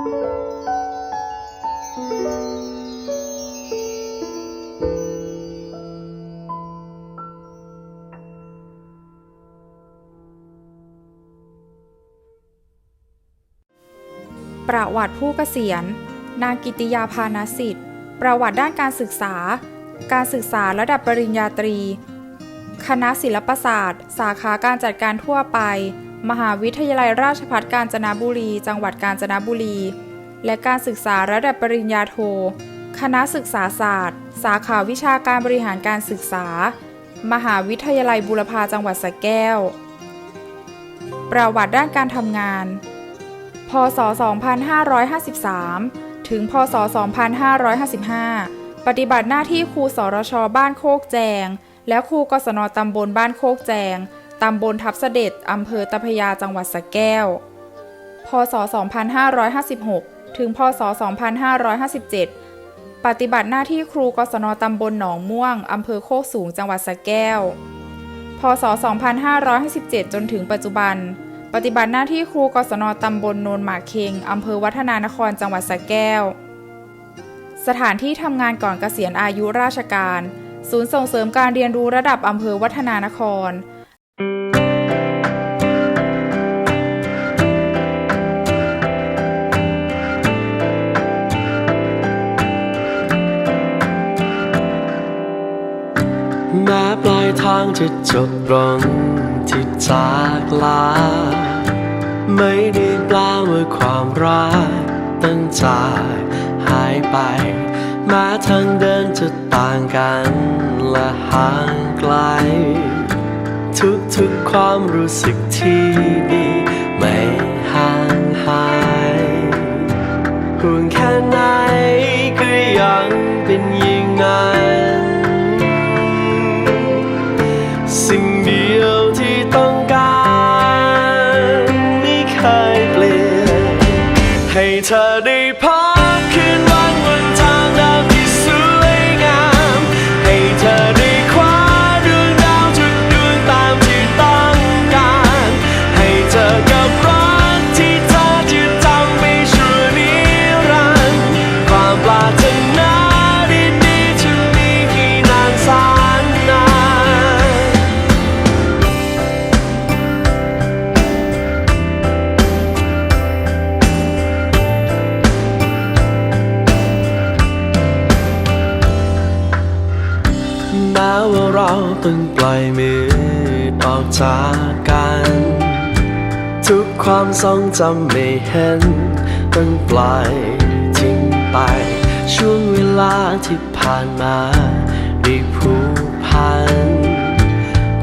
ประวัติผู้เกษียณ นางกิติยาพานาสิทธิ์ ประวัติด้านการศึกษา การศึกษาระดับปริญญาตรี คณะศิลปศาสตร์ สาขาการจัดการทั่วไป มหาวิทยาลัยราชภัฏกาญจนบุรี จังหวัดกาญจนบุรี และการศึกษาระดับปริญญาโท คณะศึกษาศาสตร์ สาขาวิชาการบริหารการศึกษา มหาวิทยาลัยบูรพาจังหวัดสระแก้ว ประวัติด้านการทำงาน พศ 2553 ถึง พศ 2555 ปฏิบัติหน้าที่ครูสรชบ้านโคกแจง และครูกศนตำบลบ้านโคกแจง ตำบลทับเสด็จ อำเภอตะพยาจังหวัดสระแก้ว พศ 2556 ถึง พศ 2557 ปฏิบัติหน้าที่ครูกศนตำบลหนองม่วง อำเภอโคกสูง จังหวัดสระแก้ว พศ 2557 จนถึงปัจจุบัน ปฏิบัติหน้าที่ครูกศนตำบลโนนหมากเคงอำเภอวัฒนานคร จังหวัดสระแก้ว สถานที่ทำงานก่อนเกษียณอายุราชการ ศูนย์ส่งเสริมการเรียนรู้ระดับอำเภอวัฒนานครางที่จะจบลงที่จากลา ไม่ได้แปลว่าความรักตั้งจากหายไปแม้ทางเดินจะต่างกันและห่างไกล ทุกๆความรู้สึกที่ดี เธอได้พบ ต้องปล่อยมือออกจากกัน ทุกความทรงจำไม่เห็น ต้องปล่อยทิ้งไป ช่วงเวลาที่ผ่านมาได้ผูกพัน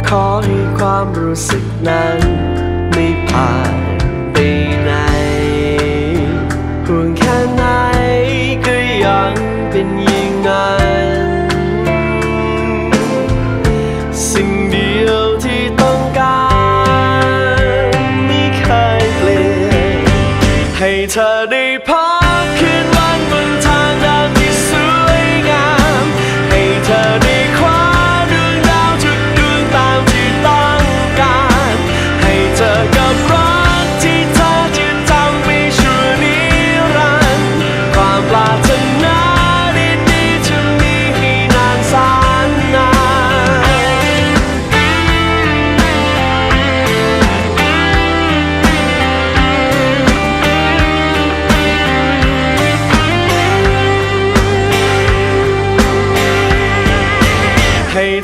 ขอให้ความรู้สึกนั้น ไม่ผ่านไปไหนห่วงแค่ไหนก็ยังเป็นอย่ เธอได้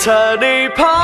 เธอได้พบ